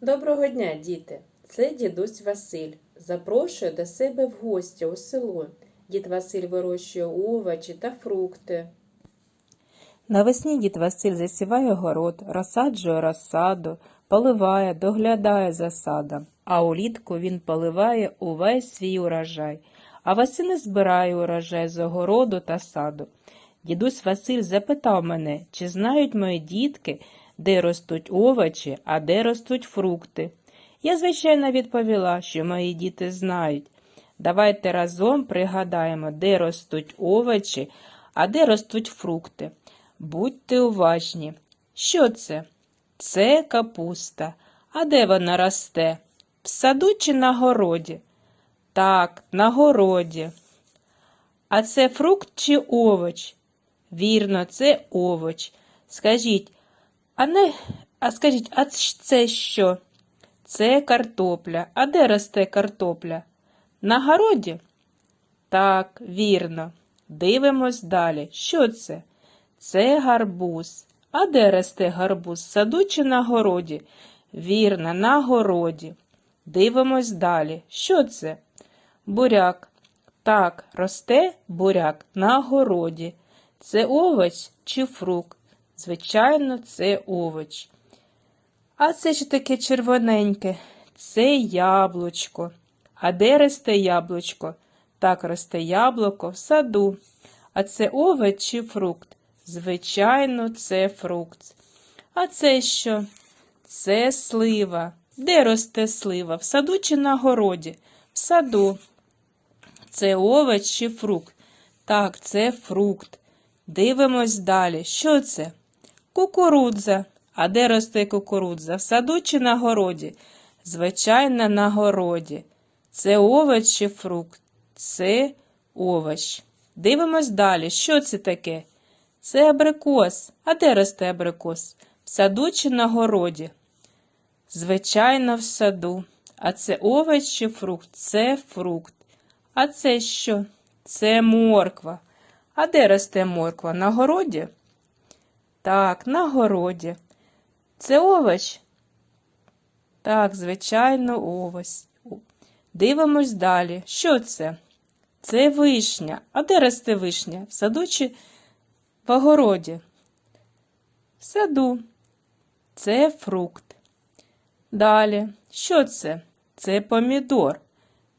Доброго дня, діти! Це дідусь Василь. Запрошую до себе в гості у село. Дід Василь вирощує овочі та фрукти. Навесні дід Василь засіває город, розсаджує розсаду, поливає, доглядає за садом. А улітку він поливає увесь свій урожай, а восени збирає урожай з огороду та саду. Дідусь Василь запитав мене, чи знають мої дітки, де ростуть овочі, а де ростуть фрукти. Я, звичайно, відповіла, що мої діти знають. Давайте разом пригадаємо, де ростуть овочі, а де ростуть фрукти. Будьте уважні. Що це? Це капуста. А де вона росте? В саду чи на городі? Так, на городі. А це фрукт чи овоч? Вірно, це овоч. Скажіть, а не, а скажіть, а це що? Це картопля. А де росте картопля? На городі? Так, вірно. Дивимось далі. Що це? Це гарбуз. А де росте гарбуз? Саду чи на городі? Вірно, на городі. Дивимось далі. Що це? Буряк. Так, росте буряк на городі. Це овоч чи фрукт? Звичайно, це овоч. А це що таке червоненьке? Це яблучко. А де росте яблучко? Так росте яблуко в саду. А це овоч чи фрукт? Звичайно, це фрукт. А це що? Це слива. Де росте слива? В саду чи на городі? В саду. Це овоч чи фрукт? Так, це фрукт. Дивимось далі. Що це? Кукурудза. А де росте кукурудза? В саду чи на городі? Звичайно, на городі. Це овоч чи фрукт? Це овоч. Дивимось далі. Що це таке? Це абрикос. А де росте абрикос? В саду чи на городі? Звичайно, в саду. А це овоч чи фрукт? Це фрукт. А це що? Це морква. А де росте морква? На городі? Так, на городі. Це овоч? Так, звичайно, овоч. Дивимось далі. Що це? Це вишня. А де росте вишня? В саду чи в огороді? В саду. Це фрукт. Далі. Що це? Це помідор.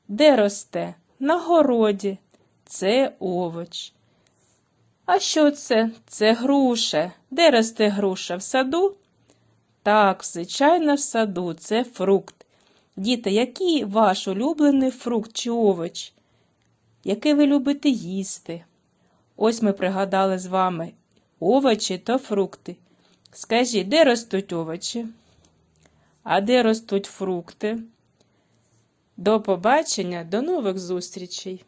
Де росте? На городі. Це овоч. А що це? Це груша. Де росте груша? В саду? Так, звичайно, в саду. Це фрукт. Діти, який ваш улюблений фрукт чи овоч? Який ви любите їсти? Ось ми пригадали з вами овочі та фрукти. Скажіть, де ростуть овочі? А де ростуть фрукти? До побачення, до нових зустрічей!